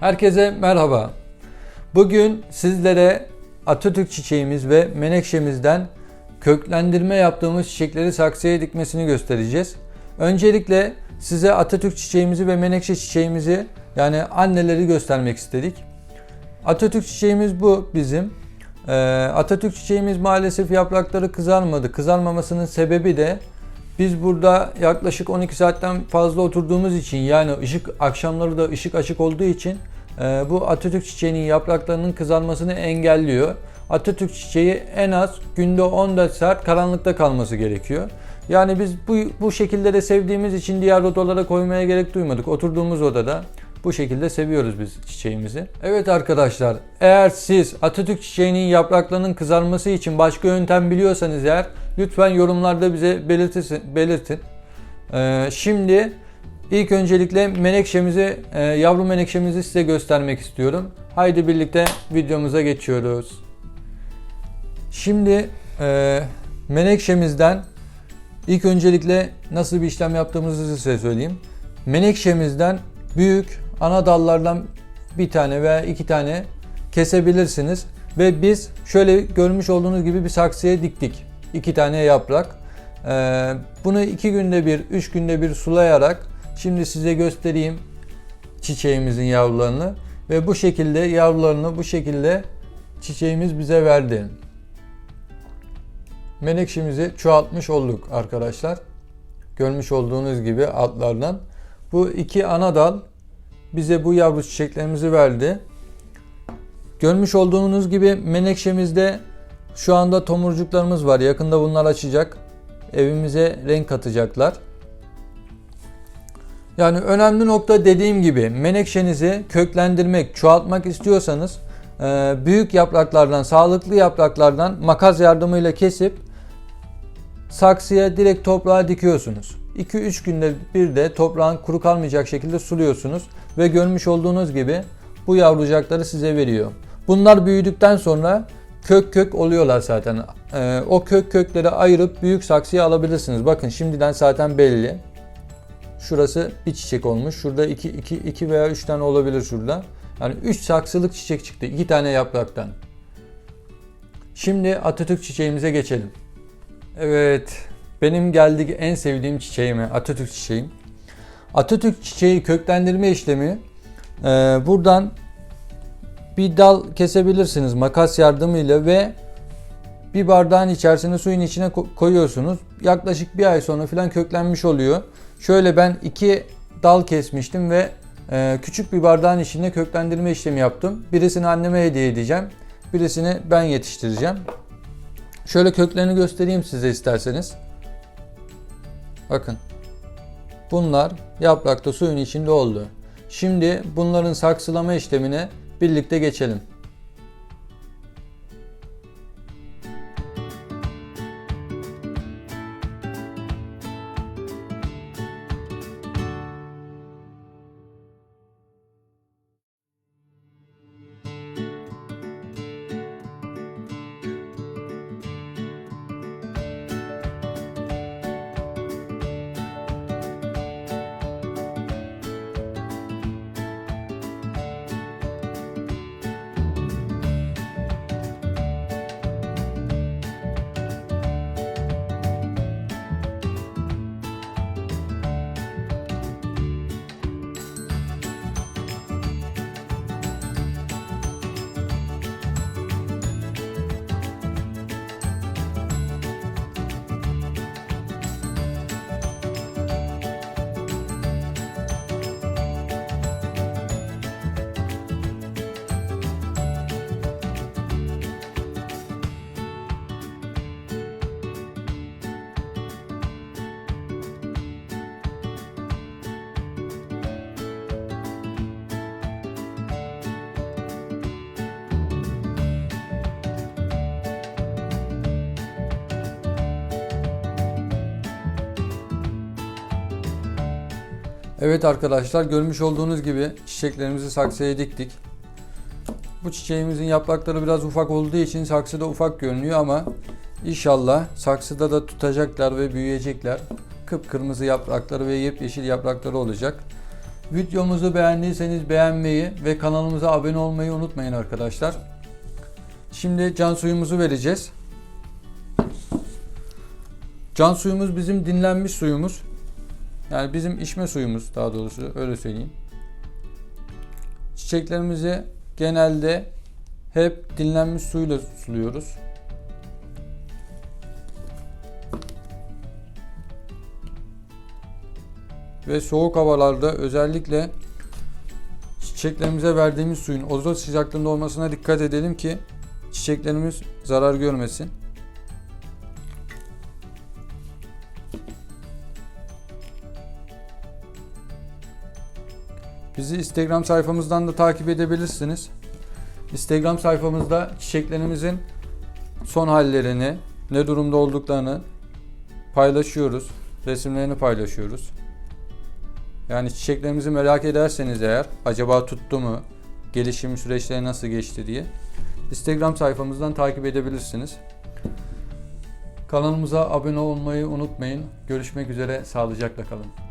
Herkese merhaba. Bugün sizlere Atatürk çiçeğimiz ve menekşemizden köklendirme yaptığımız çiçekleri saksıya dikmesini göstereceğiz. Öncelikle size Atatürk çiçeğimizi ve menekşe çiçeğimizi yani anneleri göstermek istedik. Atatürk çiçeğimiz bu bizim. Ee, Atatürk çiçeğimiz maalesef yaprakları kızarmadı. Kızarmamasının sebebi de biz burada yaklaşık 12 saatten fazla oturduğumuz için yani ışık akşamları da ışık açık olduğu için e, bu Atatürk çiçeğinin yapraklarının kızarmasını engelliyor. Atatürk çiçeği en az günde 14 saat karanlıkta kalması gerekiyor. Yani biz bu, bu şekilde de sevdiğimiz için diğer odalara koymaya gerek duymadık. Oturduğumuz odada bu şekilde seviyoruz biz çiçeğimizi. Evet arkadaşlar eğer siz Atatürk çiçeğinin yapraklarının kızarması için başka yöntem biliyorsanız eğer lütfen yorumlarda bize belirtin. belirtin. Ee, şimdi ilk öncelikle menekşemizi, e, yavru menekşemizi size göstermek istiyorum. Haydi birlikte videomuza geçiyoruz. Şimdi e, menekşemizden ilk öncelikle nasıl bir işlem yaptığımızı size söyleyeyim. Menekşemizden büyük ana dallardan bir tane veya iki tane kesebilirsiniz. Ve biz şöyle görmüş olduğunuz gibi bir saksıya diktik. İki tane yaprak. Ee, bunu iki günde bir, üç günde bir sulayarak şimdi size göstereyim çiçeğimizin yavrularını. Ve bu şekilde yavrularını bu şekilde çiçeğimiz bize verdi. Menekşemizi çoğaltmış olduk arkadaşlar. Görmüş olduğunuz gibi altlardan. Bu iki ana dal bize bu yavru çiçeklerimizi verdi. Görmüş olduğunuz gibi menekşemizde şu anda tomurcuklarımız var. Yakında bunlar açacak. Evimize renk katacaklar. Yani önemli nokta dediğim gibi menekşenizi köklendirmek, çoğaltmak istiyorsanız e, büyük yapraklardan, sağlıklı yapraklardan makas yardımıyla kesip saksıya direkt toprağa dikiyorsunuz. 2-3 günde bir de toprağın kuru kalmayacak şekilde suluyorsunuz ve görmüş olduğunuz gibi bu yavrucakları size veriyor. Bunlar büyüdükten sonra kök kök oluyorlar zaten. Ee, o kök kökleri ayırıp büyük saksıya alabilirsiniz. Bakın şimdiden zaten belli. Şurası bir çiçek olmuş. Şurada 2 2 2 veya 3 tane olabilir şurada. Yani 3 saksılık çiçek çıktı. 2 tane yapraktan. Şimdi Atatürk çiçeğimize geçelim. Evet, benim geldik en sevdiğim çiçeğime Atatürk çiçeğim. Atatürk çiçeği köklendirme işlemi e, buradan bir dal kesebilirsiniz makas yardımıyla ve bir bardağın içerisine suyun içine koyuyorsunuz. Yaklaşık bir ay sonra falan köklenmiş oluyor. Şöyle ben iki dal kesmiştim ve e, küçük bir bardağın içinde köklendirme işlemi yaptım. Birisini anneme hediye edeceğim. Birisini ben yetiştireceğim. Şöyle köklerini göstereyim size isterseniz. Bakın. Bunlar yaprakta suyun içinde oldu. Şimdi bunların saksılama işlemine birlikte geçelim. Evet arkadaşlar görmüş olduğunuz gibi çiçeklerimizi saksıya diktik. Bu çiçeğimizin yaprakları biraz ufak olduğu için saksıda ufak görünüyor ama inşallah saksıda da tutacaklar ve büyüyecekler. Kıpkırmızı yaprakları ve yepyeşil yaprakları olacak. Videomuzu beğendiyseniz beğenmeyi ve kanalımıza abone olmayı unutmayın arkadaşlar. Şimdi can suyumuzu vereceğiz. Can suyumuz bizim dinlenmiş suyumuz. Yani bizim içme suyumuz daha doğrusu öyle söyleyeyim. Çiçeklerimizi genelde hep dinlenmiş suyla suluyoruz. Ve soğuk havalarda özellikle çiçeklerimize verdiğimiz suyun oda sıcaklığında olmasına dikkat edelim ki çiçeklerimiz zarar görmesin. Bizi Instagram sayfamızdan da takip edebilirsiniz. Instagram sayfamızda çiçeklerimizin son hallerini, ne durumda olduklarını paylaşıyoruz. Resimlerini paylaşıyoruz. Yani çiçeklerimizi merak ederseniz eğer acaba tuttu mu, gelişim süreçleri nasıl geçti diye Instagram sayfamızdan takip edebilirsiniz. Kanalımıza abone olmayı unutmayın. Görüşmek üzere, sağlıcakla kalın.